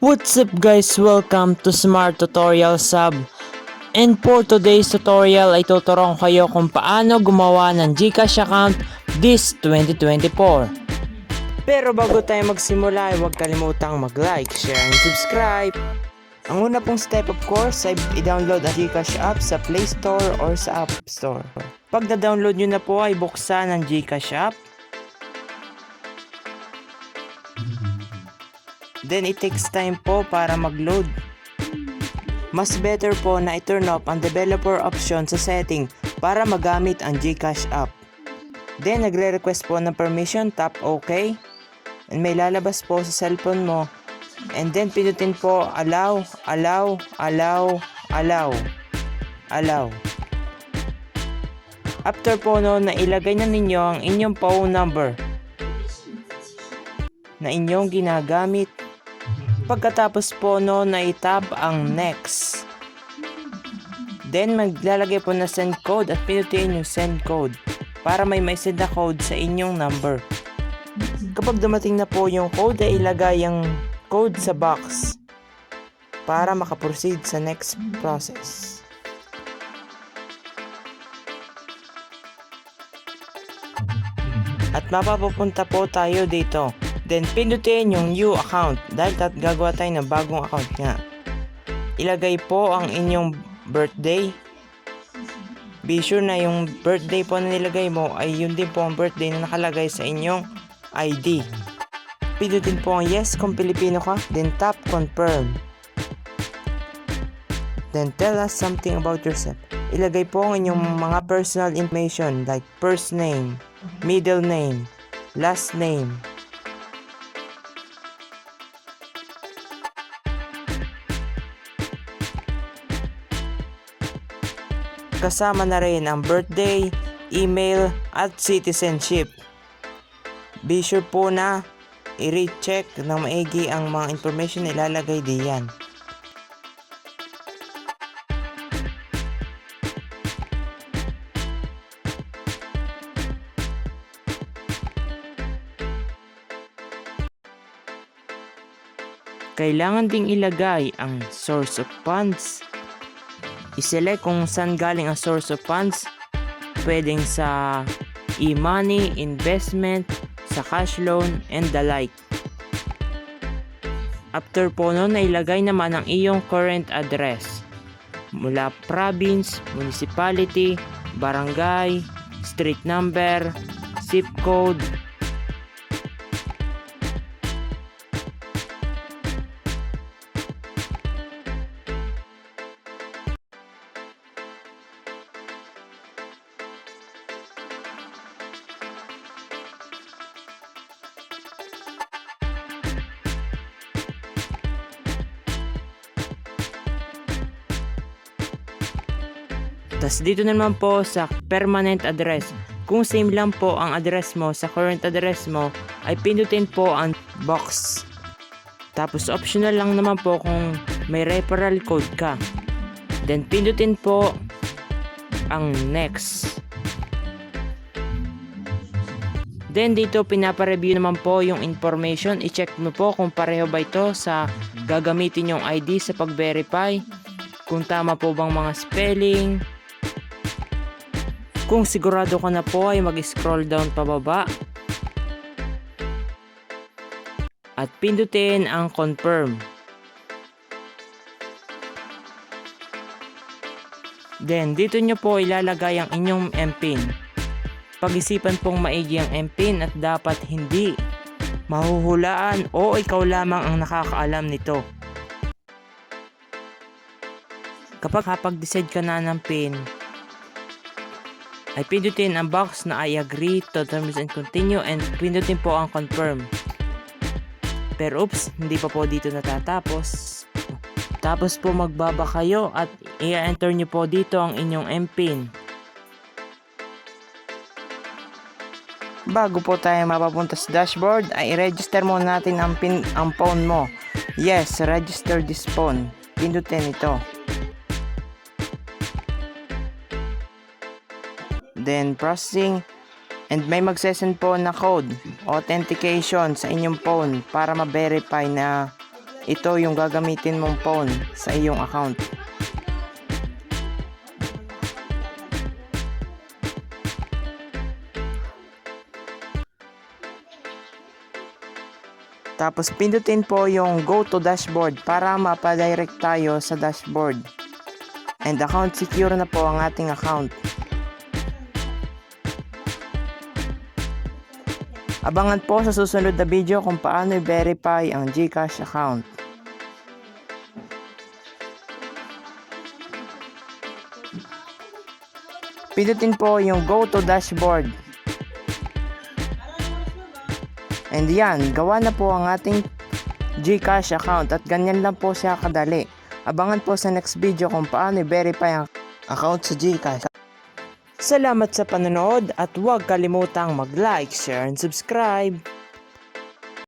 What's up guys? Welcome to Smart Tutorial Sub. And for today's tutorial ay tuturuan ko kayo kung paano gumawa ng Gcash account this 2024. Pero bago tayo magsimula huwag kalimutang mag-like, share, and subscribe. Ang una pong step of course ay i-download ang Gcash app sa Play Store or sa App Store. Pag na-download nyo na po ay buksan ang Gcash app. Then it takes time po para mag-load. Mas better po na i-turn off ang developer option sa setting para magamit ang Gcash app. Then nagre-request po ng permission, tap OK. And may lalabas po sa cellphone mo. And then pinutin po allow, allow, allow, allow, allow. After po no, na ilagay na ninyo ang inyong phone number na inyong ginagamit Pagkatapos po no, na itap ang next. Then maglalagay po na send code at pinutin yung send code para may may send na code sa inyong number. Kapag dumating na po yung code ay ilagay ang code sa box para makaproceed sa next process. At mapapupunta po tayo dito. Then pindutin yung new account dahil tat gagawa tayo ng bagong account nga. Ilagay po ang inyong birthday. Be sure na yung birthday po na nilagay mo ay yun din po ang birthday na nakalagay sa inyong ID. Pindutin po ang yes kung Pilipino ka, then tap confirm. Then tell us something about yourself. Ilagay po ang inyong mga personal information like first name, middle name, last name, kasama na rin ang birthday, email, at citizenship. Be sure po na i-recheck ng maigi ang mga information na ilalagay diyan. Kailangan ding ilagay ang source of funds, i-select kung saan galing ang source of funds. Pwedeng sa e-money, investment, sa cash loan, and the like. After po nun, nailagay naman ang iyong current address. Mula province, municipality, barangay, street number, zip code, Tapos dito naman po sa permanent address. Kung same lang po ang address mo sa current address mo, ay pindutin po ang box. Tapos optional lang naman po kung may referral code ka. Then pindutin po ang next. Then dito pinapa-review naman po yung information. I-check mo po kung pareho ba ito sa gagamitin yung ID sa pag-verify. Kung tama po bang mga spelling, kung sigurado ka na po ay mag-scroll down pababa. At pindutin ang confirm. Then, dito nyo po ilalagay ang inyong MPIN. Pag-isipan pong maigi ang MPIN at dapat hindi mahuhulaan o ikaw lamang ang nakakaalam nito. Kapag kapag-decide ka na ng PIN, ay pindutin ang box na I agree to terms and continue and pindutin po ang confirm. Pero oops, hindi pa po dito natatapos. Tapos po magbaba kayo at i-enter nyo po dito ang inyong MPIN. Bago po tayo mapapunta sa dashboard, ay i-register muna natin ang, pin, ang phone mo. Yes, register this phone. Pindutin ito. Then processing and may magsesend po na code authentication sa inyong phone para ma-verify na ito yung gagamitin mong phone sa iyong account. Tapos pindutin po yung go to dashboard para mapadirect tayo sa dashboard. And account secure na po ang ating account. Abangan po sa susunod na video kung paano i-verify ang GCash account. Pindutin po yung go to dashboard. And yan, gawa na po ang ating GCash account at ganyan lang po siya kadali. Abangan po sa next video kung paano i-verify ang account sa GCash. Salamat sa panonood at huwag kalimutang mag-like, share, and subscribe.